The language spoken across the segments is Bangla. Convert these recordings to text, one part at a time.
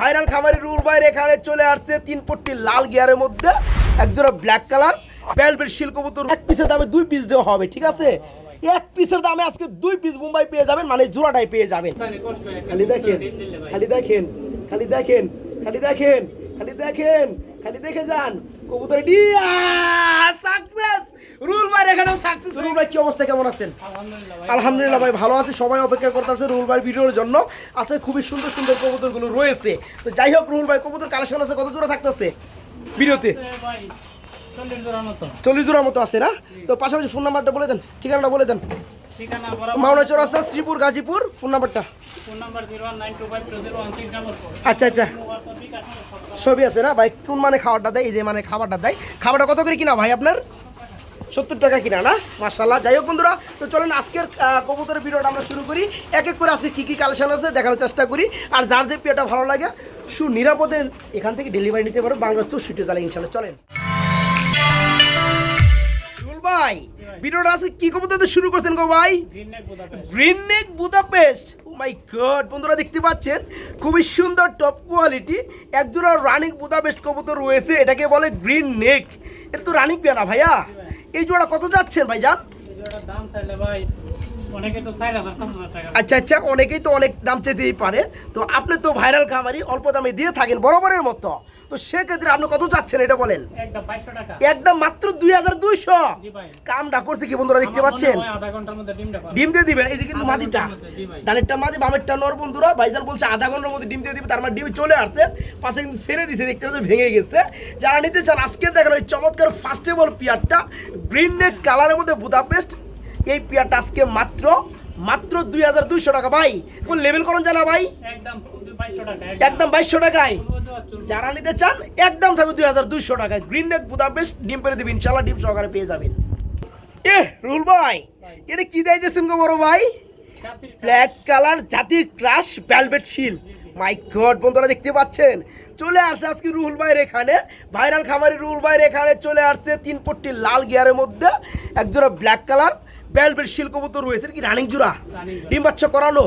ভাইরাল খামারি রুল বাইরে এখানে চলে আসছে তিন পট্টি লাল গিয়ারের মধ্যে, একজোড়া ব্ল্যাক কালার ভেলভেট শিল কবুতর। এক পিসের দামে দুই পিস দেওয়া হবে, ঠিক আছে? এক পিসের দামে আজকে দুই পিস মুম্বাই পেয়ে যাবেন মানে জোড়াটাই পেয়ে যাবেন। খালি দেখেন খালি দেখেন খালি দেখেন খালি দেখেন খালি দেখেন, খালি দেখে যান কবুতর ডিয়া সাকসেস রুল ভাই এখানেও সাকসেস রুল ভাই কি অবস্থা? কেমন আছেন? আলহামদুলিল্লাহ ভাই ভালো আছে। সবাই অপেক্ষা করতেছে রুল ভাই ভিডিওর জন্য। আছে খুবই সুন্দর সুন্দর কবুতরগুলো রয়েছে। তো যাই হোক রুল ভাই কবুতর কালেকশন আছে কত জোড়া থাকতেছে ভিডিওতে? চল্লিশ জোড়ার মতো। আছে না? তো পাশাপাশি ফোন নাম্বারটা বলে দেন ঠিকানাটা বলে দেন। মাওনা চৌরাস্তা শ্রীপুর গাজীপুর ফোন নাম্বারটা আচ্ছা আচ্ছা। সবই আছে না? ভাই কোন মানে খাবারটা দেয়? এই যে মানে খাবারটা দেয়। খাবারটা কত করে কিনা ভাই আপনার? সত্তর টাকা কিনা, না? মার্শাল্লাহ যাই হোক বন্ধুরা, তো চলেন আজকের কবুতরের ভিডিওটা আমরা শুরু করি। এক এক করে আজকে কী কী কালেকশন আছে দেখানোর চেষ্টা করি। আর যার যে পেয়েটা ভালো লাগে সু নিরাপদে এখান থেকে ডেলিভারি নিতে পারো বাংলা চৌষট্টি জালে ইনশাল্লাহ চলেন। ভাই কি শুরু করছেন গো ভাই? গ্রিন নেক ও বন্ধুরা দেখতে পাচ্ছেন? খুবই সুন্দর টপ কোয়ালিটি একজোড়া রানিং কবুতর রয়েছে, এটাকে বলে গ্রিন নেক এটা তো রানিং ভাইয়া? এই জোড়া কত যাচ্ছে ভাইজান? এই জোড়ার দাম তাহলে ভাই আচ্ছা আচ্ছা অনেকেই তো অনেক দাম চেতেই পারে। তো আপনি তো ভাইরাল খামারি অল্প দামে দিয়ে থাকেন বরাবরের মতো। তো সেক্ষেত্রে আপনি কত যাচ্ছেন এটা বলেন? একদম মাত্র দুই হাজার দুইশো। কামটা করছে কি বন্ধুরা দেখতে পাচ্ছেন? ডিম দিয়ে দিবেন। এই যে কিন্তু মধ্যে, ডানেরটা মাদি বামেরটা নর বন্ধুরা। ভাইজান বলছে আধা ঘণ্টার মধ্যে ডিম দিয়ে দিবে তার মানে ডিম চলে আসছে। পাশে কিন্তু ছেড়ে দিছে দেখতে পাচ্ছে ভেঙে গেছে। যারা নিতে চান আজকে দেখেন ওই চমৎকার ফাস্টেবল পিয়ারটা গ্রিন নেক কালারের মধ্যে বুদাপেস্ট এই পিয়ারটা আজকে মাত্র মাত্র দুই হাজার দুইশো টাকা ভাই। কোন লেভেল করুন জানা ভাই। একদম বাইশশো টাকায়। যারা নিতে চান একদম থাকবে দুই হাজার দুইশো টাকায়। গ্রিন নেক বুদাপেস্ট ডিম পেরে দিবেন। ইনশাল্লাহ ডিম সহকারে পেয়ে যাবেন। এ রুল ভাই এটা কি দেয় দিয়েছেন গো বড় ভাই? ব্ল্যাক কালার জাতির ক্রাশ ভ্যালভেট শিল মাই গড বন্ধুরা দেখতে পাচ্ছেন? চলে আসছে আজকে রুহুল ভাইয়ের এখানে। ভাইরাল খামারি রুহুল ভাইয়ের এখানে চলে আসছে তিন পট্টি লাল গিয়ারের মধ্যে। একজোড়া ব্ল্যাক কালার ভ্যালভেট শিল কবুতর রয়েছে কি রানিং জোড়া? ডিম বাচ্চা করানো?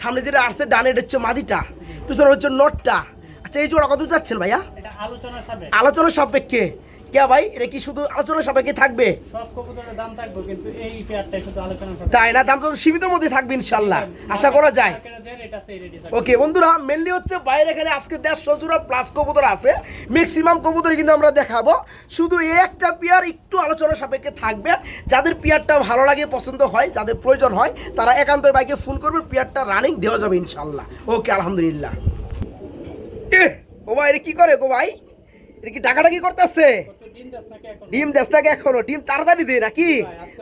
সামনে যেটা আসছে ডানে এটা হচ্ছে মাদিটা পিছনে হচ্ছে নটটা। আচ্ছা এই জোড়া কত যাচ্ছেন ভাইয়া? আলোচনা সাপেক্ষে। কে ভাই এটা কি শুধু আলোচনা সাপেক্ষে থাকবে? সব কবুতরের দাম থাকবে কিন্তু এই পেয়ারটা শুধু আলোচনা তাই না? দাম তো সীমিত মধ্যে থাকবে ইনশাল্লাহ আশা করা যায়। থাকবে। ওকে বন্ধুরা মেনলি হচ্ছে বাইরে এখানে আজকে দেড়শো জোড়া প্লাস কবুতর আছে। ম্যাক্সিমাম কবুতর কিন্তু আমরা দেখাবো। শুধু এই একটা পেয়ার একটু আলোচনা সাপেক্ষে থাকবে। যাদের পেয়ারটা ভালো লাগে পছন্দ হয় যাদের প্রয়োজন হয় তারা একান্ত বাইকে ফোন করবে পেয়ারটা রানিং দেওয়া যাবে ইনশাল্লাহ ওকে আলহামদুলিল্লাহ। এ ও ভাই এটা কি করে গো ভাই? এটা কি টাকাটা কি করতেছে? কত দেশ নাকি এখন? ডিম ডিম তাড়াতাড়ি দেয় নাকি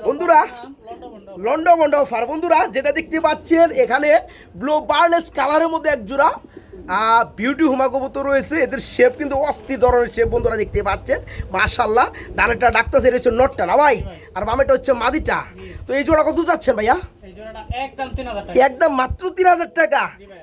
বন্ধুরা অফারের নাম লন্ডন বন্ড। লন্ডো মন্ডো অফার বন্ধুরা যেটা দেখতে পাচ্ছেন এখানে ব্লু বার্নেস কালারের মধ্যে এক জোড়া বিউটি হুমা কবুতর রয়েছে এদের শেপ কিন্তু অস্থির ধরনের শেপ বন্ধুরা দেখতে পাচ্ছেন। মাশাল্লাহ ডানেরটা ডাক্তার এটা হচ্ছে নটটা না ভাই? আর বামেটা হচ্ছে মাদিটা। তো এই জোড়া কত যাচ্ছেন ভাইয়া? একদম 3000 টাকা। একদম মাত্র তিন হাজার টাকা।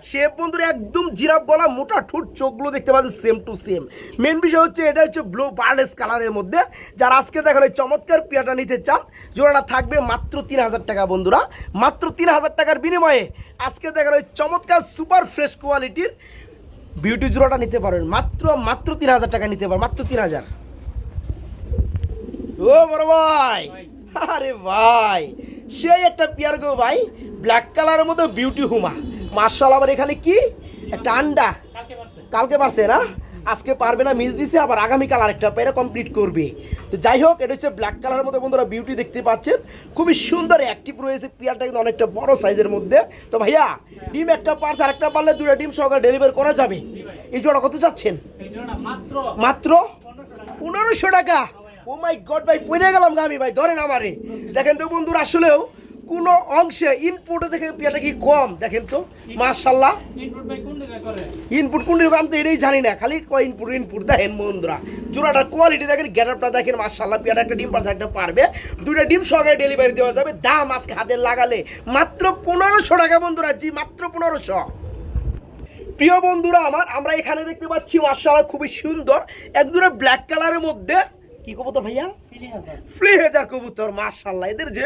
শেপ বন্ধুরা একদম জিরাফ গলা মোটা ঠোঁট চোখগুলো দেখতে পাচ্ছেন সেম টু সেম মেন বিষয় হচ্ছে এটা হচ্ছে ব্লু বার্লেস কালারের মধ্যে। যারা আজকে দেখেন এই চমৎকার পিয়াটা নিতে চান জোড়াটা থাকবে মাত্র তিন হাজার টাকা বন্ধুরা। মাত্র তিন হাজার টাকার বিনিময়ে আজকে দেখেন ওই চমৎকার সুপার ফ্রেশ কোয়ালিটির বিউটি জোড়াটা নিতে পারবেন। মাত্র মাত্র তিন হাজার টাকা নিতে পারবেন, মাত্র তিন হাজার। ও বড় ভাই। আরে ভাই! সেই একটা পিয়ার গো ভাই ব্ল্যাক কালারের মধ্যে বিউটি হুমা। মার্শাল আবার এখানে কি? একটা আন্ডা। কালকে পারছে না? আজকে পারবে না মিস দিছে আবার আগামী কালার একটা পেরে কমপ্লিট করবে। তো যাই হোক এটা হচ্ছে ব্ল্যাক কালারের মধ্যে বন্ধুরা বিউটি দেখতে পাচ্ছেন। খুবই সুন্দর অ্যাক্টিভ রয়েছে পিয়ারটা কিন্তু অনেকটা বড় সাইজের মধ্যে। তো ভাইয়া ডিম একটা পার্স আর একটা পারলে দুটা ডিম সহকারে ডেলিভারি করা যাবে। এই জোড়া কত চাচ্ছেন? মাত্র মাত্র পনেরোশো টাকা। ও মাই গড ভাই পড়ে গেলাম গা আমি ভাই ধরেন আমারে। দেখেন তো বন্ধুরা আসলেও কোনো অংশে ইনপুটে দেখে পেয়াটা কি কম দেখেন তো মার্শাল্লাহ ইনপুট কোন আমি তো এটাই জানি না খালি কয় ইনপুট ইনপুট দেখেন বন্ধুরা। জোড়াটার কোয়ালিটি দেখেন গ্যাটারটা দেখেন মার্শাল্লাহ পেয়াটা একটা ডিম পারছে একটা পারবে। দুইটা ডিম সহকারে ডেলিভারি দেওয়া যাবে। দাম আজকে হাতে লাগালে মাত্র পনেরোশো টাকা বন্ধুরা জি মাত্র পনেরোশো। প্রিয় বন্ধুরা আমার আমরা এখানে দেখতে পাচ্ছি মার্শাল্লাহ খুবই সুন্দর একজোড়া ব্ল্যাক কালারের মধ্যে কি কবুতর ভাইয়া? 3000 ফ্রি হেজার কবুতর মার্শাল্লাহ এদের যে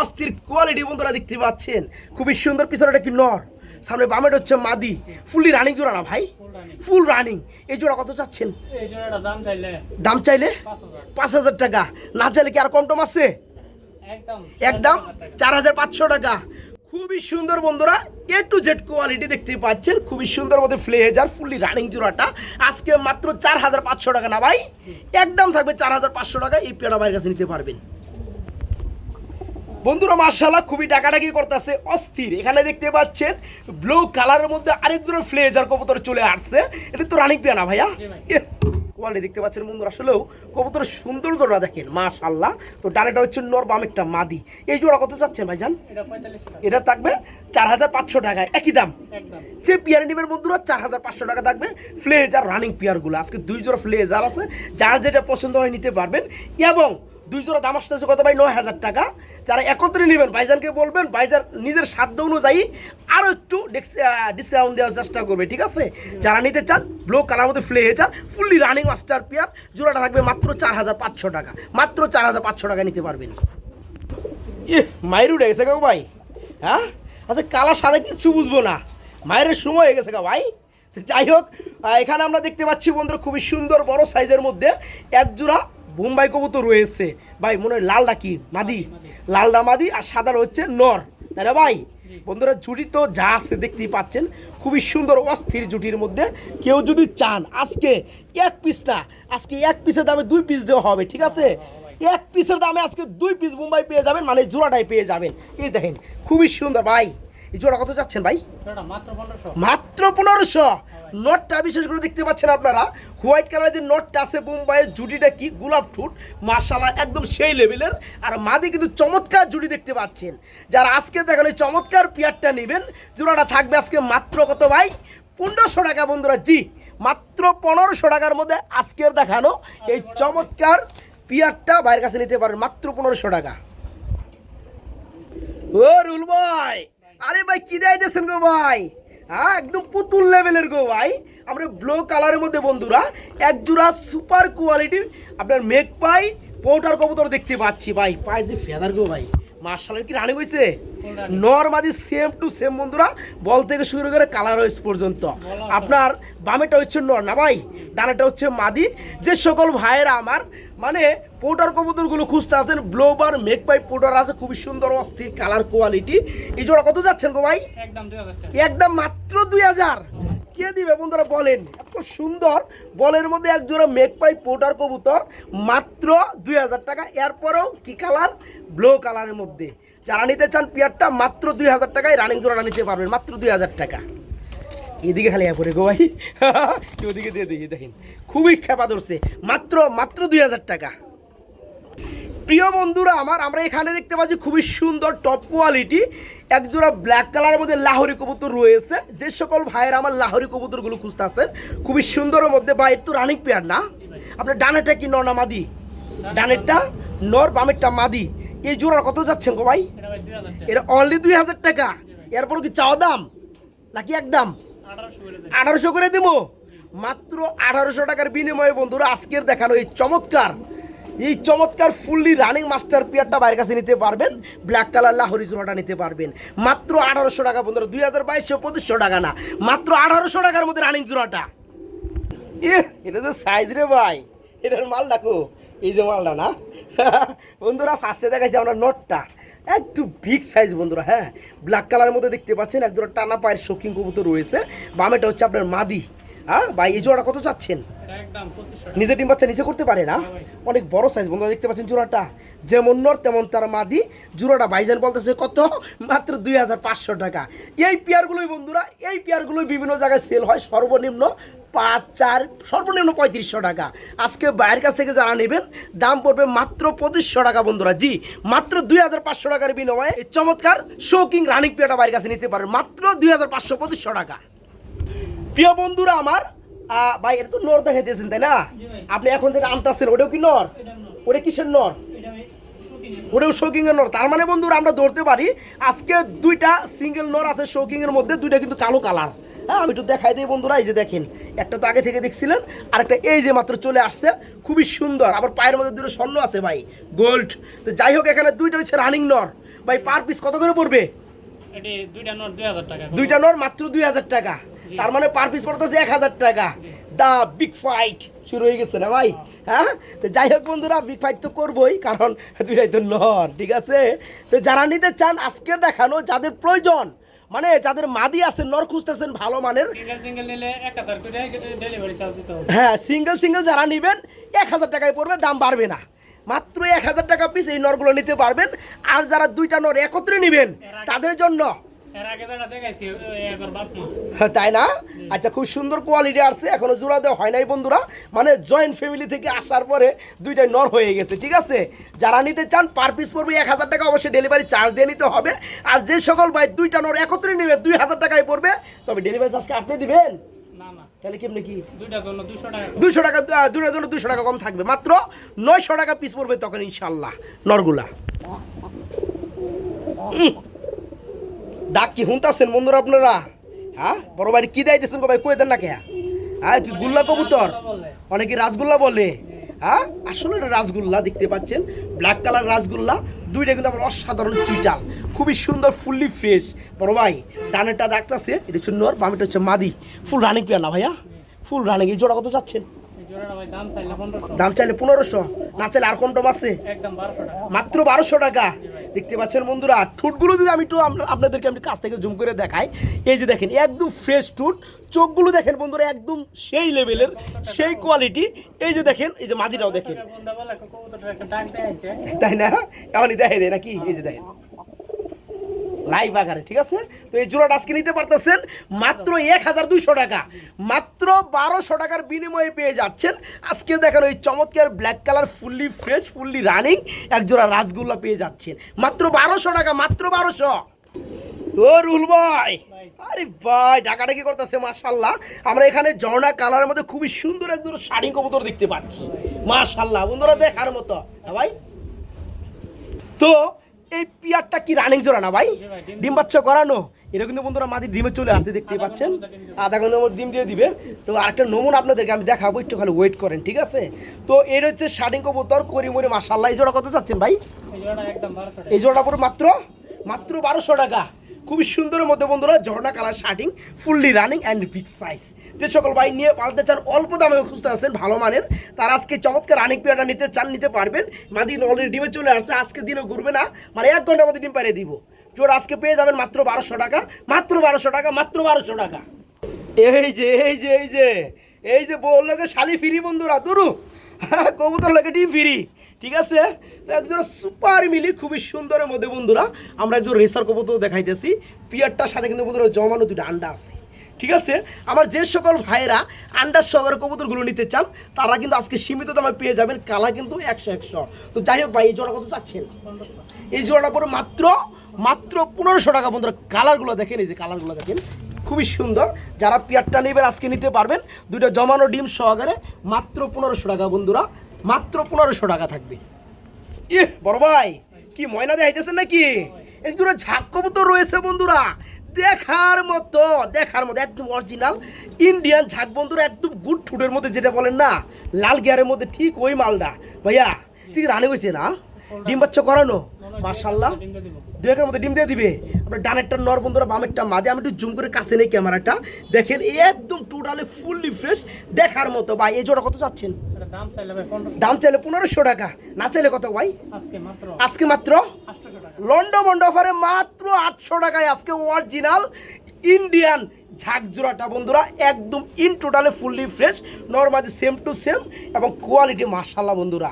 অস্থির কোয়ালিটি বন্ধুরা দেখতে পাচ্ছেন খুবই সুন্দর পিছনেটা কি নর সামনে বামেট হচ্ছে মাদি। ফুললি রানিং জোড়া না ভাই? Full running. এই জোড়া কত চাচ্ছেন? দাম চাইলে দাম চাইলে? পাঁচ হাজার। টাকা। না চাইলে কি আর কম টম আছে? একদম। চার হাজার পাঁচশো টাকা। খুবই সুন্দর বন্ধুরা এ টু জেড কোয়ালিটি দেখতে পাচ্ছেন, খুবই সুন্দর মধ্যে ফ্লেজার ফুললি রানিং জোড়াটা। আজকে মাত্র চার হাজার পাঁচশো টাকা না ভাই, একদম থাকবে চার হাজার পাঁচশো টাকা, এই পেয়ারা ভাইয়ের কাছে নিতে পারবেন। বন্ধুরা মার্শাল্লাহ খুবই ডাকাডাকি করতেছে অস্থির। এখানে দেখতে পাচ্ছেন ব্লু কালারের মধ্যে আরেক জোড়া ফ্লেজার কবুতর চলে আসছে। এটা তো রানিং পেয়ারা ভাইয়া? জি ভাই। কোয়ালিটি দেখতে পাচ্ছেন বন্ধুরা আসলেও কবুতরের সৌন্দর্যটা দেখেন মাশাল্লাহ তো ডানেটা হচ্ছে নর বামেরটা মাদি। এই জোড়া কত চাচ্ছেন ভাইজান? এটা থাকবে চার হাজার পাঁচশো টাকায়। একই দাম? যে পিয়ার নিবেন বন্ধুরা চার হাজার পাঁচশো টাকা থাকবে ফ্লেজার রানিং পিয়ারগুলো। আজকে দুই জোড়া ফ্লেজার আছে যার যেটা পছন্দ হয় নিতে পারবেন। এবং দুই জোড়া দাম আসতেছে কত ভাই? নয় হাজার টাকা। যারা একত্রে নেবেন, ভাইজানকে বলবেন, ভাইজান নিজের সাধ্য অনুযায়ী আরও একটু ডিসকাউন্ট দেওয়ার চেষ্টা করবে, ঠিক আছে? যারা নিতে চান ব্লু কালার মধ্যে ফ্লেজার ফুললি রানিং মাস্টার পিয়ার জোড়াটা থাকবে মাত্র চার হাজার পাঁচশো টাকা। মাত্র চার হাজার পাঁচশো টাকা নিতে পারবেন। ইয়ে মায়ের উঠে গেছে গো ভাই। হ্যাঁ? আচ্ছা কালা সাদা কিছু বুঝব না। মায়ের সময় হয়ে গেছে গা ভাই। যাই হোক এখানে আমরা দেখতে পাচ্ছি বন্ধুরা খুবই সুন্দর বড় সাইজের মধ্যে এক জোড়া বোম্বাই কবুতর রয়েছে। ভাই, মনে হয় লালটা কি? মাদি। লালটা মাদি আর সাদার হচ্ছে নর। তাই না ভাই? বন্ধুরা, জুটি তো যা আছে দেখতেই পাচ্ছেন। খুবই সুন্দর, অস্থির জুটির মধ্যে। কেউ যদি চান, আজকে এক পিস না, আজকে এক পিসের দামে দুই পিস দেওয়া হবে, ঠিক আছে? এক পিসের দামে আজকে দুই পিস মুম্বাই পেয়ে যাবেন মানে জোড়াটাই পেয়ে যাবেন। এই দেখেন, খুবই সুন্দর ভাই। এই জোড়া কত যাচ্ছেন ভাই? মাত্র পনেরোশো। নটটা বিশেষ করে দেখতে পাচ্ছেন আপনারা। হোয়াইট কালার যে নটটা আছে মুম্বাইয়ের জুটিটা কি গোলাপ ফুট মার্শাল্লাহ একদম সেই লেভেলের আর মাদি কিন্তু চমৎকার জুটি দেখতে পাচ্ছেন। যারা আজকে দেখালে চমৎকার পিয়ারটা নেবেন জোড়াটা থাকবে আজকে মাত্র কত ভাই? পনেরোশো টাকা বন্ধুরা জি মাত্র পনেরোশো টাকার মধ্যে আজকের দেখানো এই চমৎকার পিয়ারটা বাইরের কাছে নিতে পারেন মাত্র পনেরোশো টাকা। ও রুল ভাই আরে ভাই কি দেয় দিয়েছেন গো ভাই? হ্যাঁ একদম পুতুল লেভেলের গো ভাই। আমরা ব্লু কালারের মধ্যে বন্ধুরা এক জোড়া সুপার কোয়ালিটির আপনার মেঘ পাই পৌটার কবুতর দেখতে পাচ্ছি ভাই। পায়ের যে ফেদার গো ভাই মার্শালের কি রানি হয়েছে নর্মাদি সেম টু সেম বন্ধুরা বল থেকে শুরু করে কালার ওয়েস পর্যন্ত। আপনার বামেটা হচ্ছে নর না ভাই? ডানাটা হচ্ছে মাদি। যে সকল ভাইয়েরা আমার মানে পোটার কবুতরগুলো খুঁজতে আছেন ব্লোবার মেক পাই পোটার আছে খুবই সুন্দর অস্থির কালার কোয়ালিটি এই জোড়া কত যাচ্ছেন গো ভাই? একদম মাত্র দুই হাজার। কে দিবে বন্ধুরা বলেন? এত সুন্দর বলের মধ্যে এক জোড়া মেক পাই পোটার কবুতর মাত্র দুই হাজার টাকা। এরপরেও কি কালার ব্লু কালারের মধ্যে। যারা নিতে চান পিয়ারটা মাত্র দুই হাজার টাকায় রানিং জোড়াটা নিতে পারবেন মাত্র দুই হাজার টাকা। এদিকে খালি পরে গো ভাই। ওদিকে দিয়ে দেখি, দেখেন। খুবই খেপা ধরছে। মাত্র মাত্র দুই হাজার টাকা। প্রিয় বন্ধুরা, আমার, আমরা এখানে দেখতে পাচ্ছি খুবই সুন্দর টপ কোয়ালিটি একজোড়া ব্ল্যাক কালারের মধ্যে লাহরি কবুতর রয়েছে। যে সকল ভাইয়ের আমার লাহরি কবুতরগুলো খুঁজতে আছেন খুবই সুন্দরের মধ্যে বা একটু রানিং পেয়ার না? আপনার ডানেরটা কি নর না মাদি? ডানেরটা নর, বামেরটা মাদি? এই জোড়ার কত যাচ্ছেন গো ভাই? দুই এটা অনলি দুই হাজার টাকা। এরপর কি চাওয়া দাম? নাকি একদম? আঠারোশো করে দেবো মাত্র আঠারোশো টাকার বিনিময়ে, বন্ধুরা, আজকের দেখানো এই চমৎকার এই চমৎকার ফুললি রানিং মাস্টার পিয়ারটা বাইরের কাছে নিতে পারবেন ব্ল্যাক কালার লাহরি জোড়াটা নিতে পারবেন। মাত্র আঠারোশো টাকা, বন্ধুরা, দুই হাজার বাইশশো, পঁচিশশো টাকা না, মাত্র আঠারোশো টাকার মধ্যে রানিং জোড়াটা। এটা তো সাইজ রে ভাই, এটার মাল ডাকো এই যে মালটা না? বন্ধুরা ফার্স্টে দেখাচ্ছি আমরা নোটটা একটু বিগ সাইজ বন্ধুরা হ্যাঁ? ব্ল্যাক কালারের মধ্যে দেখতে পাচ্ছেন এক জোড়া টানা পায়ের শৌখিন কবুতর রয়েছে। বামেটা হচ্ছে আপনার মাদি হ্যাঁ? ভাই এই জোড়াটা কত চাচ্ছেন? নিজে ডিম বাচ্চা নিজে করতে পারে না? অনেক বড় সাইজ বন্ধুরা দেখতে পাচ্ছেন জোড়াটা। যেমন নর তেমন তার মাদি। জোড়াটা ভাইজান বলতেছে কত? মাত্র দুই হাজার পাঁচশো টাকা। এই পেয়ারগুলোই বন্ধুরা এই পেয়ারগুলোই বিভিন্ন জায়গায় সেল হয় সর্বনিম্ন পাঁচ, চার, সর্বনিম্ন পঁয়ত্রিশশো টাকা। আজকে বাইরের কাছ থেকে যারা নেবেন, দাম পড়বে মাত্র পঁচিশশো টাকা বন্ধুরা। জি, মাত্র দুই হাজার পাঁচশো টাকার বিনিময়ে এই চমৎকার শৌকিং রানিং পেয়ারটা বাইরের কাছে নিতে পারেন। মাত্র দুই হাজার পাঁচশো পঁচিশশো টাকা। প্রিয় বন্ধুরা আমার ভাই, এটা তো নর দেখাইতেছেন, তাই না? আপনি এখন যেটা আনতেছেন, ওটাও কি নর? ওটা কিসের নর? ওটাও শোকিং এর নর। তার মানে বন্ধুরা আমরা ধরতে পারি, আজকে দুইটা সিঙ্গেল নর আছে শোকিং এর মধ্যে, দুইটা কিন্তু কালো কালার হ্যাঁ আমি একটু দেখাই দিই বন্ধুরা এই যে দেখেন একটা তো আগে থেকে দেখছিলেন আর একটা এই যে মাত্র চলে আসছে খুবই সুন্দর আবার পায়ের মধ্যে দুটো স্বর্ণ আছে ভাই গোল্ড। তো যাই হোক এখানে দুইটা হচ্ছে রানিং নর ভাই পার পিস কত করে পড়বে? দুইটা নর মাত্র দুই হাজার টাকা। তার মানে পার পিস পড়তেছে এক হাজার টাকা। দা বিগ ফাইট শুরু হয়ে গেছে না ভাই? হ্যাঁ? তো যাই হোক বন্ধুরা বিগ ফাইট তো করবোই কারণ দুইটাই তো নর ঠিক আছে? তো যারা নিতে চান আজকে দেখানো যাদের প্রয়োজন মানে যাদের মাদি আছে নর খুঁজতেছেন ভালো মানের। হ্যাঁ সিঙ্গেল সিঙ্গেল যারা নেবেন এক হাজার টাকায় পড়বে দাম বাড়বে না। মাত্র এক হাজার টাকা পিস এই নরগুলো নিতে পারবেন। আর যারা দুইটা নর একত্রে নেবেন তাদের জন্য হ্যাঁ, তাই না? আচ্ছা খুব সুন্দর কোয়ালিটি আসছে এখনও জোড়া দেওয়া হয় নাই বন্ধুরা। মানে জয়েন্ট ফ্যামিলি থেকে আসার পরে দুইটাই নর হয়ে গেছে ঠিক আছে? যারা নিতে চান পার পিস পড়বে এক হাজার টাকা অবশ্যই ডেলিভারি চার্জ দিয়ে নিতে হবে। আর যে সকল ভাই দুইটা নর একত্রে নেবে দুই হাজার টাকায় পড়বে। তবে ডেলিভারি চার্জকে আপনি দিবেন? না না। তাহলে কেমনি কি? দুশো টাকা। দুশো দুটার জন্য দুশো টাকা কম থাকবে। মাত্র নয়শো টাকা পিস পড়বে তখন ইনশাল্লাহ নরগুলা। ডাক কি হুনতাছেন বন্ধুরা আপনারা? হ্যাঁ? বড় ভাই কি দাইতেছেন ভাই? কই দেন না কে হ্যাঁ কি গুল্লা কবুতর? অনেকে রাসগোল্লা বলে। হ্যাঁ? আসলে রাসগোল্লা, দেখতে পাচ্ছেন? ব্ল্যাক কালার রাসগোল্লা, দুইটা কিন্তু আমার অসাধারণ চুইটাল খুবই সুন্দর, ফুললি ফ্রেশ বড় ভাই, ডানেরটা ডাকতেছে এটা হচ্ছে নর বামেটা হচ্ছে মাদি। ফুল রানিং পেয়ার না ভাইয়া। ফুল রানিং এই জোড়া কত চাচ্ছেন? দাম চাইলে পনেরোশো। না চাইলে আর কম টম আছে? মাত্র বারোশো টাকা। দেখতে পাচ্ছেন বন্ধুরা ঠুটগুলো যদি আমি একটু আপনাদেরকে আমি কাছ থেকে জুম করে দেখাই এই যে দেখেন একদম ফ্রেশ ঠুট। চোখগুলো দেখেন বন্ধুরা একদম সেই লেভেলের সেই কোয়ালিটি এই যে দেখেন এই যে মাদিটাও দেখেন। তাই না? এমনই দেখে দেয় নাকি? এই যে দেখেন। লাইভ আকারে, ঠিক আছে? তো এই জোড়াটা আজকে নিতে পারতেছেন মাত্র এক হাজার দুইশো টাকা। মাত্র বারোশো টাকার বিনিময়ে পেয়ে যাচ্ছেন। আজকে দেখেন ওই চমৎকার black colour fully fresh fully running এক জোড়া রাসগোল্লা পেয়ে যাচ্ছেন। মাত্র বারোশো টাকা, মাত্র বারোশো। ও রুল ভাই। আরে ভাই ঢাকাটা কি করতেছে মাশাল্লাহ আমরা এখানে ঝর্ণা কালারের মধ্যে খুবই সুন্দর এক দুটো শাড়ি কবুতর দেখতে পাচ্ছি। মাশাল্লাহ বন্ধুরা দেখার মতো। হ্যাঁ ভাই? তো এই পিয়ারটা কি রানিং জোড়া না ভাই? ডিম- বাচ্চা করানো? এটা কিন্তু বন্ধুরা মাদি ডিমে চলে আসছে দেখতে পাচ্ছেন। আধা ঘণ্টার মধ্যে ডিম দিয়ে দিবে। তো আরেকটা নমুনা আপনাদেরকে আমি দেখাবো একটু খালি ওয়েট করেন ঠিক আছে? তো এর হচ্ছে শাড়ি কবুতর করিমরি মাশাল্লাহ এই জোড়া কত চাচ্ছেন ভাই? এই জোড়াটা পুরো মাত্র? মাত্র বারোশো টাকা। খুবই সুন্দরের মধ্যে বন্ধুরা ঝর্ণা colour shirting fully running and big size যে সকল ভাই নিয়ে পালতে চান, অল্প দামে খুঁজতে আসছেন ভালো মানের। তার আজকে চমৎকার রানিং পেয়ারটা নিতে চান, নিতে পারবেন। মাদিন অলরেডি ডিমে চলে আসছে, আজকে দিনও ঘুরবে না। মানে এক ঘণ্টার মধ্যে ডিম পাড়িয়ে দিব। জোর আজকে পেয়ে যাবেন মাত্র বারোশো টাকা, মাত্র বারোশো টাকা, মাত্র বারোশো টাকা। এই যে এই যে এই যে এই যে বলল শালি ফিরি বন্ধুরা, দুরু। হ্যাঁ কবুতর লাগে ডিম ফিরি। ঠিক আছে? একজন সুপার মিলি, খুবই সুন্দরের মধ্যে বন্ধুরা, আমরা একজন রেসার কবুতর দেখাইতেছি। পিয়ারটার সাথে কিন্তু বন্ধুরা জমানো দুটো আন্ডা আছে। ঠিক আছে? আমার যে সকল ভাইয়েরা আন্ডার সহকারে কবুতরগুলো নিতে চান, তারা কিন্তু আজকে সীমিত দামে পেয়ে যাবেন কালার কিন্তু একশো একশো। তো যাই হোক ভাই, এই জোড়া কত চাচ্ছেন? এই জোড়াটা পরে মাত্র মাত্র পনেরোশো টাকা বন্ধুরা। কালারগুলো দেখেন, এই যে কালারগুলো দেখেন, খুবই সুন্দর। যারা পেয়ারটা নেবেন আজকে নিতে পারবেন, দুইটা জমানো ডিম সহকারে মাত্র পনেরোশো টাকা বন্ধুরা, মাত্র পনেরোশো টাকা থাকবে। ইয়ে বড় ভাই, কি ময়না দেখাইতেছেন নাকি? এই দুটো ঝাক কবুতর রয়েছে বন্ধুরা। দেখার মতো দেখার মতো একদম অরিজিনাল ইন্ডিয়ান ঝাঁক বন্ধুরা একদম গুড ফুডের মধ্যে যেটা বলেন না লাল গিয়ারের মধ্যে ঠিক ওই মালটা। ভাইয়া ঠিক রানে হয়েছে না? ডিম বাচ্চা করানো? মার্শাল্লাহ দু একের মধ্যে ডিম দিয়ে দিবে। আপনার ডানেরটা নর বন্ধুরা বামেরটা মাদে। আমি একটু জুম করে কাছে নেই ক্যামেরাটা। দেখেন একদম টোটালি ফুললি ফ্রেশ দেখার মতো। ভাই এই জোড়া কত চাচ্ছেন? দাম চাইলে পনেরোশো। দাম চাইলে পনেরোশো টাকা। না চাইলে কত ভাই? আজকে মাত্র? আজকে মাত্র আটশোশো টাকা লন্ডো বন্ড অফারে মাত্র আটশো টাকায় আজকে অরিজিনাল ইন্ডিয়ান ঝাঁকজোড়াটা, বন্ধুরা, একদম ইন টোটালে fully fresh normally same to same এবং কোয়ালিটি মার্শাল্লাহ বন্ধুরা।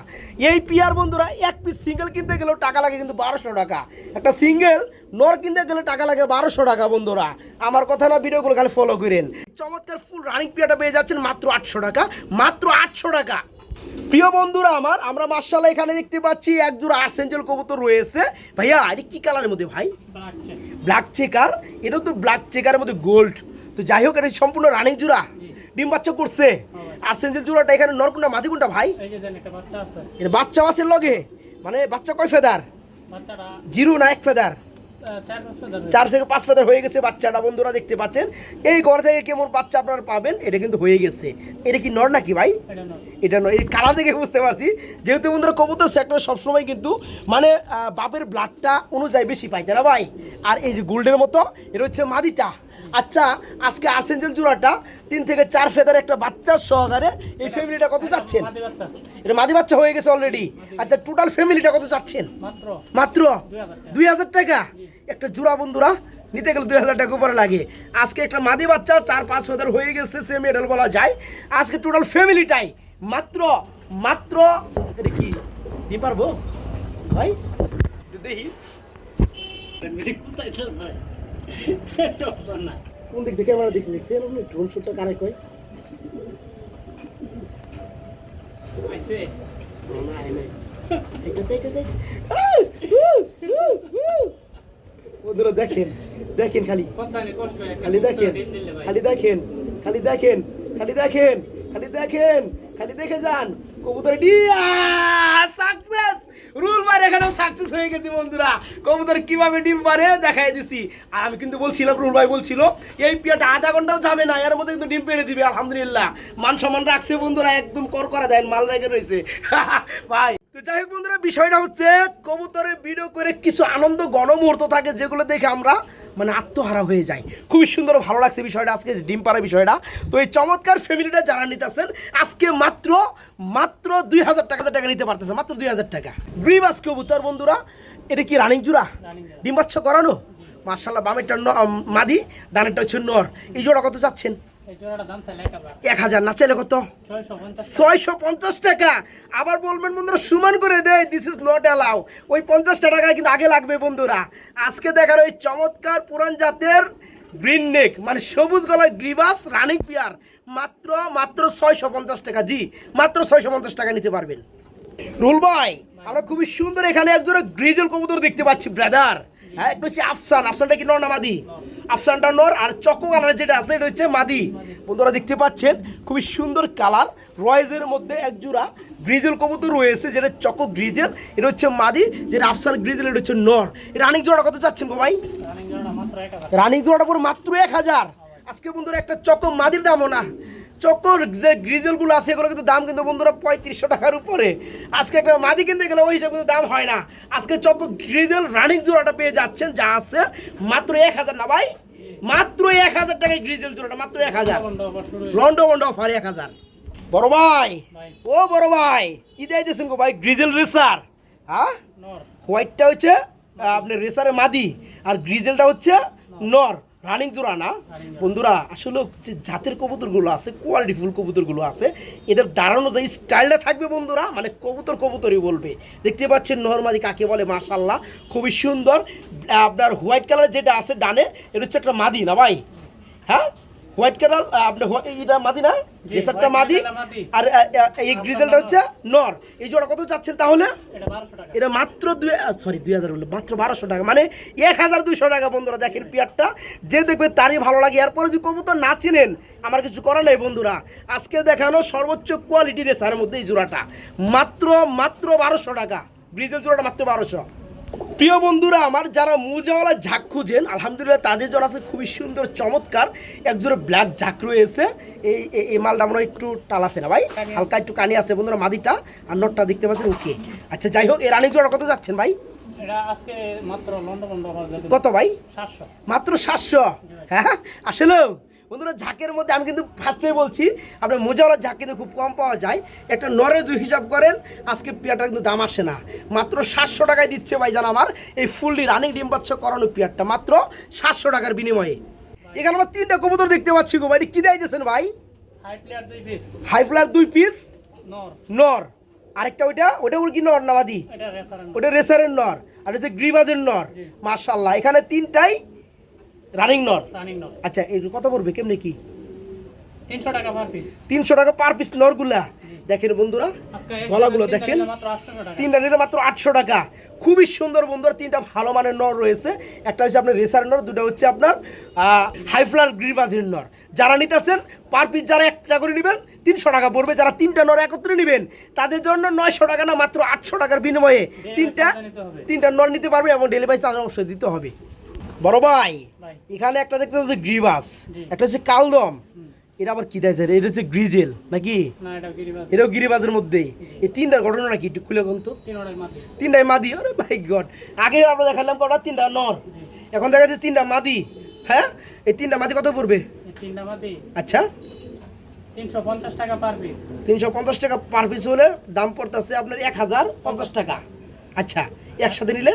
এই পিয়ার বন্ধুরা, এক পিস সিঙ্গেল কিনতে গেলেও টাকা লাগে কিন্তু বারোশো টাকা। একটা সিঙ্গেল নর কিনতে গেলে টাকা লাগে বারোশো টাকা, বন্ধুরা। আমার কথা না ভিডিওগুলো খালি ফলো করেন। চমৎকার ফুল রানিং পিয়াটা পেয়ে যাচ্ছেন মাত্র আটশো টাকা, মাত্র আটশো টাকা। প্রিয় বন্ধুরা আমার আমরা মার্শাল এখানে দেখতে পাচ্ছি এক জোড়া আর্সেঞ্জেল কবুতর রয়েছে। ভাইয়া এটা কি কালারের মধ্যে ভাই? ব্ল্যাক চেকার এটাও তো ব্ল্যাক চেকারের মধ্যে গোল্ড তো যাই হোক এটা সম্পূর্ণ রানিং জোড়া। ডিম বাচ্চা করছে। আর্সেঞ্জেল জোড়াটা এখানে নরকুন্ডা মাদিকুন্ডা ভাই? বাচ্চা আছে। এটা বাচ্চা আছে লগে। মানে বাচ্চা কয় ফেদার? জিরো না এক ফেদার? চার থেকে পাঁচ ফেদার হয়ে গেছে বাচ্চাটা বন্ধুরা দেখতে পাচ্ছেন। এই ঘর থেকে কেমন বাচ্চা আপনারা পাবেন এটা কিন্তু হয়ে গেছে। এটা কি নর নাকি ভাই? এটা নয় এই কালার দেখে বুঝতে পারছি। যেহেতু বন্ধুরা কবুতর সেক্টর সবসময় কিন্তু মানে বাপের ব্লাডটা অনুযায়ী বেশি পাই তারা ভাই? আর এই যে গোল্ডের মতো এটা হচ্ছে মাদিটা। আচ্ছা আজকে আর্সেঞ্জেল জোড়াটা তিন থেকে চার ফেদার একটা বাচ্চার সহকারে এই ফ্যামিলিটা কত চাচ্ছেন? এটা মাদি বাচ্চা হয়ে গেছে অলরেডি আচ্ছা টোটাল ফ্যামিলিটা কত চাচ্ছেন? মাত্র। দুই হাজার টাকা? একটা জোড়া বন্ধুরা নিতে গেলে দুই হাজার টাকা উপরে লাগে। আজকে একটা মাদি বাচ্চা চার পাঁচ ফেদার হয়ে গেছে সে মেডেল বলা যায়। আজকে টোটাল ফ্যামিলিটাই মাত্র মাত্র এটা কি ডিম পারব? ভাই? দেখি না কোন দিক থেকে আমরা দেখছি দেখছি এরকম ড্রোন শুটটা কারে কয়? নাই নাই। এইটাছে আহ! বন্ধুরা দেখেন দেখেন খালি। খালি দেখেন খালি দেখেন খালি দেখেন খালি দেখেন খালি দেখেন খালি দেখে যান। কবুতর ডিয়া সাকসেস রুল বার এখানেও সাকসেস হয়ে গেছে বন্ধুরা। কবুতর কীভাবে ডিম পারে দেখাই দিছি। আর আমি কিন্তু বলছিলাম রুল ভাই বলছিল এই পিয়াটা আধা ঘন্টাও যাবে না এর মধ্যে কিন্তু ডিম পেরে দিবে আলহামদুলিল্লাহ। মান সম্মান রাখছে বন্ধুরা একদম কর করা দেন মাল রেখে রয়েছে। ভাই। তো যাই হোক বন্ধুরা বিষয়টা হচ্ছে কবুতরের ভিডিও করে কিছু আনন্দ গণমুহূর্ত থাকে যেগুলো দেখে আমরা মানে আত্মহারা হয়ে যায় খুবই সুন্দর ভালো লাগছে বিষয়টা আজকে ডিম পাড়া বিষয়টা। তো এই চমৎকার ফ্যামিলিটা যারা নিতেছেন আজকে মাত্র মাত্র দুই হাজার টাকা টাকা নিতে পারতেছে মাত্র দুই হাজার টাকা। গ্রিবাস কবুতর বন্ধুরা এটা কি রানিং জুড়া ডিম বাচ্চা করানো? মার্শাল্লাহ বামেরটা মাদি ডানেরটা হচ্ছে নর। এই জোড়া কত চাচ্ছেন? এক হাজার। না চাইলে কত? ছয়শো পঞ্চাশ টাকা। আবার বলবেন বন্ধুরা সমান করে দেয় দিস ইজ নট অ্যালাউ ওই পঞ্চাশটা টাকা কিন্তু আগে লাগবে বন্ধুরা। আজকে দেখার ওই চমৎকার পুরান জাতের গ্রিন নেক মানে সবুজ গলায় গ্রিবাস রানিং পিয়ার মাত্র মাত্র ছয়শো পঞ্চাশ টাকা জি মাত্র ছয়শো পঞ্চাশ টাকা নিতে পারবেন। রুল ভাই আমরা খুবই সুন্দর এখানে একজোড়া গ্রিজেল কবুতর দেখতে পাচ্ছি ব্রাদার হ্যাঁ একটু হচ্ছে আফসান আফসানটা কি নর না মাদি? আফসানটা নর আর চকো কালার যেটা আছে এটা হচ্ছে মাদি। বন্ধুরা দেখতে পাচ্ছেন খুবই সুন্দর কালার রয়েজের মধ্যে এক জোড়া গ্রিজেল কবুতর রয়েছে যেটা চকো গ্রিজেল এটা হচ্ছে মাদি যেটা আফসান গ্রিজেল এটা হচ্ছে নর। রানিং জোড়া কত চাচ্ছেন গো ভাই? রানিং জোড়াটা পুরো মাত্র এক হাজার। আজকে বন্ধুরা একটা চকো মাদির দামও না। চকোর যে গ্রিজেলগুলো আছে এগুলো কিন্তু দাম কিন্তু বন্ধুরা পঁয়ত্রিশশো টাকার উপরে। আজকে একটা মাদি কিনতে গেলে ওই হিসাবে কিন্তু দাম হয় না। আজকে চকো গ্রিজেল রানিং জোড়াটা পেয়ে যাচ্ছেন যা আছে মাত্র এক হাজার না ভাই মাত্র এক হাজার টাকায় গ্রিজেল জোড়াটা মাত্র এক হাজার। লন্ডো মন্ডো অফার এক হাজার। বড় ভাই ও বড় ভাই কি দিয়েছেন গো ভাই গ্রিজেল রেসার? হ্যাঁ? হোয়াইটটা হচ্ছে আপনার রেসারের মাদি আর গ্রিজেলটা হচ্ছে নর। রানিং জোড়া না? বন্ধুরা, আসলে যে জাতের কবুতরগুলো আছে কোয়ালিটিফুল কবুতরগুলো আছে। এদের দাঁড়ানো যে স্টাইলটা থাকবে বন্ধুরা মানে কবুতর কবুতরই বলবে। দেখতে পাচ্ছেন নরমাদি কাকে বলে মাশাল্লাহ খুবই সুন্দর। আপনার হোয়াইট কালার যেটা আছে ডানে, এটা হচ্ছে একটা মাদি না ভাই? হ্যাঁ? হোয়াইট কালার আপনার হোয়া- এটা মাদি না? রেসারটা মাদি? আর এই গ্রিজেলটা হচ্ছে নর। এই জোড়া কত চাচ্ছেন তাহলে? এটা বারোশো টাকা। এটা মাত্র দুই সরি দুই হাজার বলল মাত্র বারোশো টাকা। মানে এক হাজার দুইশো টাকা বন্ধুরা দেখেন পিয়ারটা। যে দেখবে তারই ভালো লাগে। এরপরে যদি কবুতর না চিনেন আমার কিছু করার নেই বন্ধুরা। আজকে দেখানো সর্বোচ্চ কোয়ালিটি রেসারের মধ্যে এই জোড়াটা। মাত্র মাত্র বারোশো টাকা। ব্রিজের জোড়াটা মাত্র বারোশো। প্রিয় বন্ধুরা আমার যারা মুজাওয়ালা ঝাঁক খুঁজেন আলহামদুলিল্লাহ তাদের জন্য আছে খুবই সুন্দর চমৎকার একজোড়া ব্ল্যাক ঝাঁক রয়েছে। এই এই- মালটা মনে হয় একটু টাল আছে না ভাই? হালকা একটু কানি আছে বন্ধুরা মাদিটা আর নটটা দেখতে পাচ্ছেন ওকে আচ্ছা যাই হোক এর রানিং জোড়া কত যাচ্ছেন ভাই? কত ভাই? সাতশো। মাত্র সাতশো? হ্যাঁ আসলে? বন্ধুরা ঝাঁকের মধ্যে আমি কিন্তু ফার্স্টে বলছি আপনার মোজাওয়ালা ঝাঁক কিন্তু খুব কম পাওয়া যায়। একটা নরেজ হিসাব করেন আজকে পিয়ারটা কিন্তু দাম আসে না। মাত্র সাতশো টাকায় দিচ্ছে ভাই জান আমার এই ফুললি রানিং ডিম বাচ্চা করানো পিয়ারটা। মাত্র সাতশো টাকার বিনিময়ে। এখানে আমার তিনটা কবুতর দেখতে পাচ্ছি গো ভাই কি দিয়েছেন ভাই? হাই দুই পিস ফ্লার দুই পিস নর। আরেকটা ওইটা ওটা ওর কি নর নামাদি ওটা রেসারের নর। আর হচ্ছে গ্রিবাজের নর। মার্শাল্লাহ এখানে তিনটাই রানিং নর রানিং নর আচ্ছা এর কত পড়বে? কেমনি কি? তিনশো টাকা পার পিস তিনশো টাকা পার পিস নরগুলা। দেখেন বন্ধুরা গলাগুলো দেখেন। তিনটা নিলে মাত্র আটশো টাকা। খুবই সুন্দর বন্ধুরা তিনটা ভালো মানের নর রয়েছে। একটা হচ্ছে আপনার রেসার নর দুটো হচ্ছে আপনার হাইফ্লার গ্রিবাজের নর। যারা নিতেছেন পার পিস যারা একটা করে নেবেন তিনশো টাকা পড়বে। যারা তিনটা নর একত্রে নেবেন তাদের জন্য নয়শো টাকা না মাত্র আটশো টাকার বিনিময়ে তিনটা। তিনটা নর নিতে পারবে এবং ডেলিভারি চার্জ অবশ্যই দিতে হবে। বড় ভাই এখানে একটা দেখতে পাচ্ছি গ্রিবাস একটা হচ্ছে কালদম। এটা আবার কি দেয় এটা হচ্ছে গ্রিজেল নাকি? এটাও গিরিবাজের মধ্যেই এই তিনটার ঘটনা নাকি একটু খুলে কোন তো। তিন তিনটাই মাদি। আরে ভাই গড আগে আমরা দেখালাম কটা? তিনটা নর। এখন দেখা যাচ্ছে তিনটা মাদি। হ্যাঁ? এই তিনটা মাদি কত পড়বে? তিনটা মাদি। আচ্ছা। তিনশো পঞ্চাশ টাকা পার পিস তিনশো পঞ্চাশ টাকা পার পিস হলে দাম পড়তেছে আপনার এক হাজার পঞ্চাশ টাকা। আচ্ছা একসাথে নিলে?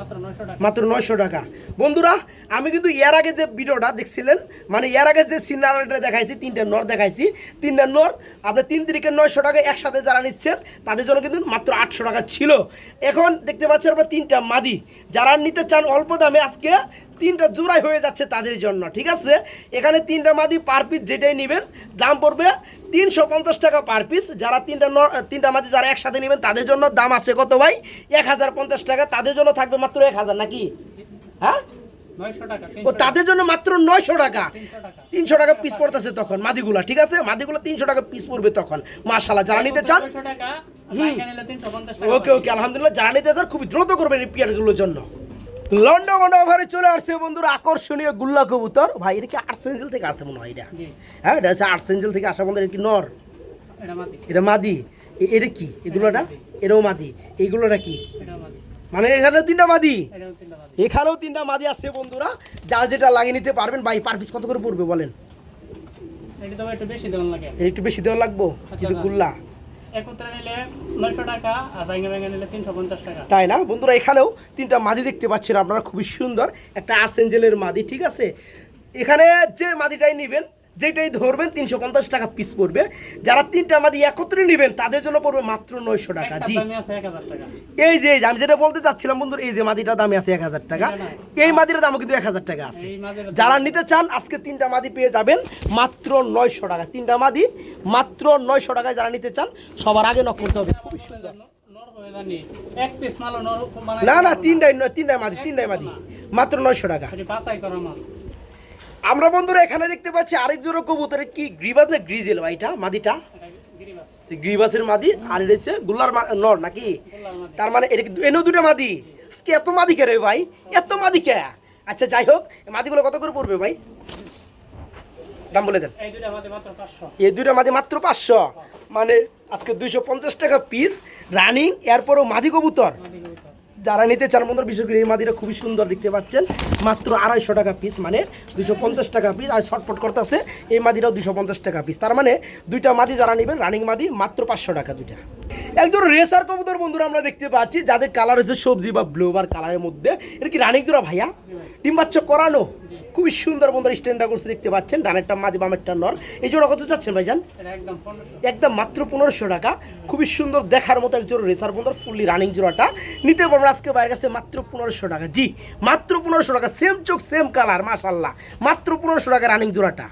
মাত্র নয়শো টাকা। মাত্র নয়শো টাকা। বন্ধুরা আমি কিন্তু এর আগে যে ভিডিওটা দেখছিলেন মানে এর আগে যে সিনারিটা দেখাইছি তিনটা নর দেখাইছি তিনটা নর আপনি তিন তারিখে নয়শো টাকা একসাথে যারা নিচ্ছেন তাদের জন্য কিন্তু মাত্র আটশো টাকা ছিল। এখন দেখতে পাচ্ছেন আপনার তিনটা মাদি। যারা নিতে চান অল্প দামে আজকে তিনটা জোড়াই হয়ে যাচ্ছে তাদের জন্য ঠিক আছে? এখানে তিনটা মাদি পার পিস যেটাই নেবেন দাম পড়বে তিনশো পঞ্চাশ টাকা পার পিস যারা তিনটা তিনটা মাদি যারা একসাথে নেবেন তাদের জন্য দাম আছে কত ভাই? এক হাজার পঞ্চাশ টাকা তাদের জন্য থাকবে মাত্র এক হাজার নাকি? হ্যাঁ? ও তাদের জন্য মাত্র নয়শো টাকা। তিনশো টাকা। পিস পড়তেছে তখন মাদিগুলা ঠিক আছে? মাদিগুলো তিনশো টাকা পিস পড়বে তখন। মার্শাল্লাহ যারা নিতে চান ওকে ওকে আলহামদুলিল্লাহ যারা নিতে চান খুবই দ্রুত করবেন এই পিয়ারগুলোর জন্য। লন্ডন ওভারে চলে আসছে বন্ধুরা আকর্ষণীয় গুল্লা কবুতর। ভাই এটা কি আর্সেঞ্জেল থেকে আসছে মনে হয় এটা? হ্যাঁ এটা হচ্ছে আর্সেঞ্জেল থেকে আসা বন্ধুরা কি নর? এটা মাদি। এটা কি? এগুলোটা? এটাও মাদি। এইগুলোটা কি? মানে এখানেও তিনটা মাদি? এটাও তিনটা মাদি। এখানেও তিনটা মাদি আছে বন্ধুরা যারা যেটা লাগিয়ে নিতে পারবেন। ভাই পার পিস কত করে পড়বে বলেন? একটু বেশি দেওয়া লাগবো যেহেতু আচ্ছা। গুল্লা। একত্রে নিলে নয়শো টাকা আর নিলে তিনশো পঞ্চাশ টাকা। তাই না? বন্ধুরা, এখানেও তিনটা মাদি দেখতে পাচ্ছেন আপনারা, খুবই সুন্দর। একটা আর্সেঞ্জেলের মাদি, ঠিক আছে? এখানে যে মাদিটাই নেবেন যেটাই ধরবেন তিনশো পঞ্চাশ টাকা পিস পড়বে। যারা তিনটা মাদি একত্রে নেবেন তাদের জন্য পড়বে মাত্র নয়শো টাকা। জি। এই যে এই যে আমি যেটা বলতে চাচ্ছিলাম বন্ধুরা এই যে মাদিটার দামে আছে এক হাজার টাকা। এই মাদির দামও কিন্তু এক হাজার টাকা আছে। যারা নিতে চান আজকে তিনটা মাদি পেয়ে যাবেন মাত্র নয়শো টাকা। তিনটা মাদি মাত্র নয়শো টাকায় যারা নিতে চান সবার আগে নক করতে হবে। খুবই সুন্দর না না তিনটাই তিনটাই মাদি তিনটাই মাদি। মাত্র নয়শো টাকা এটি বাছাই করা মাল আমরা বন্ধুরা এখানে দেখতে পাচ্ছি আরেক জোড়া কবুতরে কি গ্রিবাস না গ্রিজেল ভাই এটা মাদিটা? গ্রিবাসের মাদি আর এটা হচ্ছে গুল্লার নর নাকি? তার মানে এটা এনেও দুটো মাদি। আজকে এত মাদি কে রে ভাই? এত মাদি কে? আচ্ছা যাই হোক মাদিগুলো কত করে পড়বে ভাই? দাম বলে দেন। এই দুইটা মাদি মাত্র পাঁচশো। এই দুটো মাদি মাত্র পাঁচশো। মানে আজকে দুইশো পঞ্চাশ টাকা পিস রানিং এরপরও মাদি কবুতর। যারা নিতে চান বন্ধুরা, বিশেষ করে এই মাদিটা খুবই সুন্দর দেখতে পাচ্ছেন। মাত্র আড়াইশো টাকা পিস মানে দুশো পঞ্চাশ টাকা পিস আর শর্টপট করতেছে, এই মাদিটাও দুশো পঞ্চাশ টাকা পিস তার মানে দুইটা মাদি যারা নেবেন রানিং মাদি, মাত্র পাঁচশো টাকা দুইটা। একজন রেসার কবুতর বন্ধুরা আমরা দেখতে পাচ্ছি, যাদের কালার হচ্ছে সবজি বা ব্লু বার কালারের মধ্যে। এটা কি রানিং জোড়া ভাইয়া? ডিম পাচ্ছ করানো? খুবই সুন্দর বন্ধুরা স্ট্যান্ডটা করছে দেখতে পাচ্ছেন ডানেরটা মাদি বামেরটা নর। এই জোড়া কত চাচ্ছেন ভাইজান? জান একদম মাত্র পনেরোশো টাকা। খুবই সুন্দর দেখার মতো এক একজন রেসার বন্ধুর ফুললি রানিং জোড়াটা। নিতে পারবেন আজকে বাইরের কাছে মাত্র পনেরোশো টাকা। জি মাত্র পনেরোশো টাকা। সেম চোখ সেম কালার মাশাল্লাহ মাত্র পনেরোশো টাকা রানিং জোড়াটা।